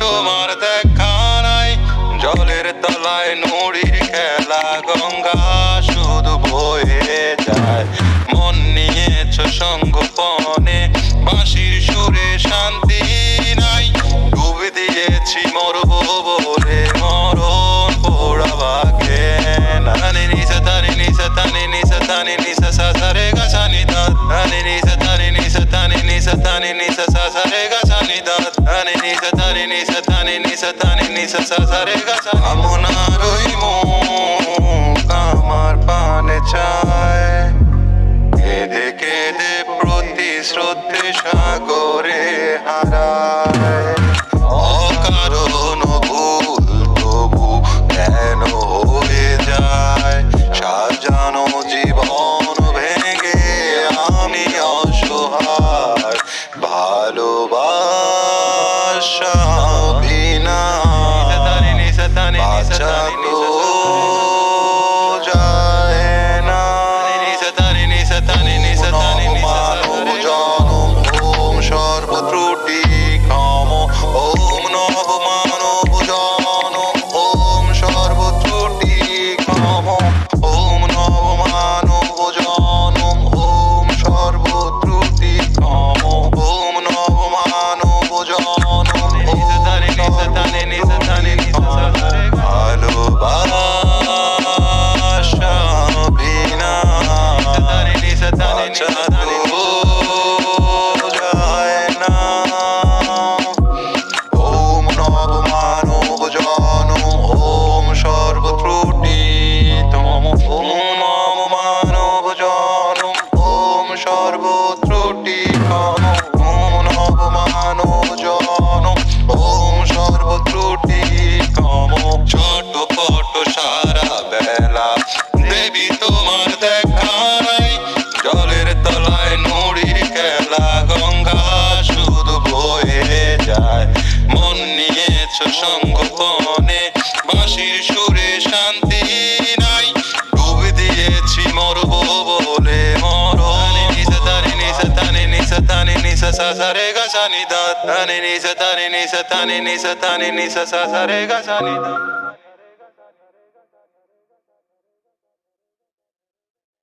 তোমার দেখা নাই জলের তলায় নুড়ির খেলা গঙ্গা শুধু বয়ে যায় মন নিয়েছ সঙ্গপনে বাঁশির সুরে শান্তি দিয়েছি মরব বলে মরণ পোড়াবাকে নানি নিসা তানি নিসা তানি নিসা তানি নিসা সা সা রে গা সা নি দা নানি নিসা তানি নিসা তানি নিসা তানি নিসা সা সা রে গা সা নি দা নানি নিসা তানি নিসা তানি নিসা তানি নিসা সা সা রে গা সা আমনার না ওম নব মানব জনম ওম সর্বত্রুটি তম ওম নব ওম সর্বত্রুটি সঙ্গপনে বাঁশির সুরে শান্তি নাই। ডুব দিয়েছি মরব বলে মরণে। নিসা তানি নিসা তানি নিসা তানি নিসা সা সা রে গা সা তানি নিসা তানি নিসা তানি নিসা তানি নিসা সা সা রে গা সা নি দা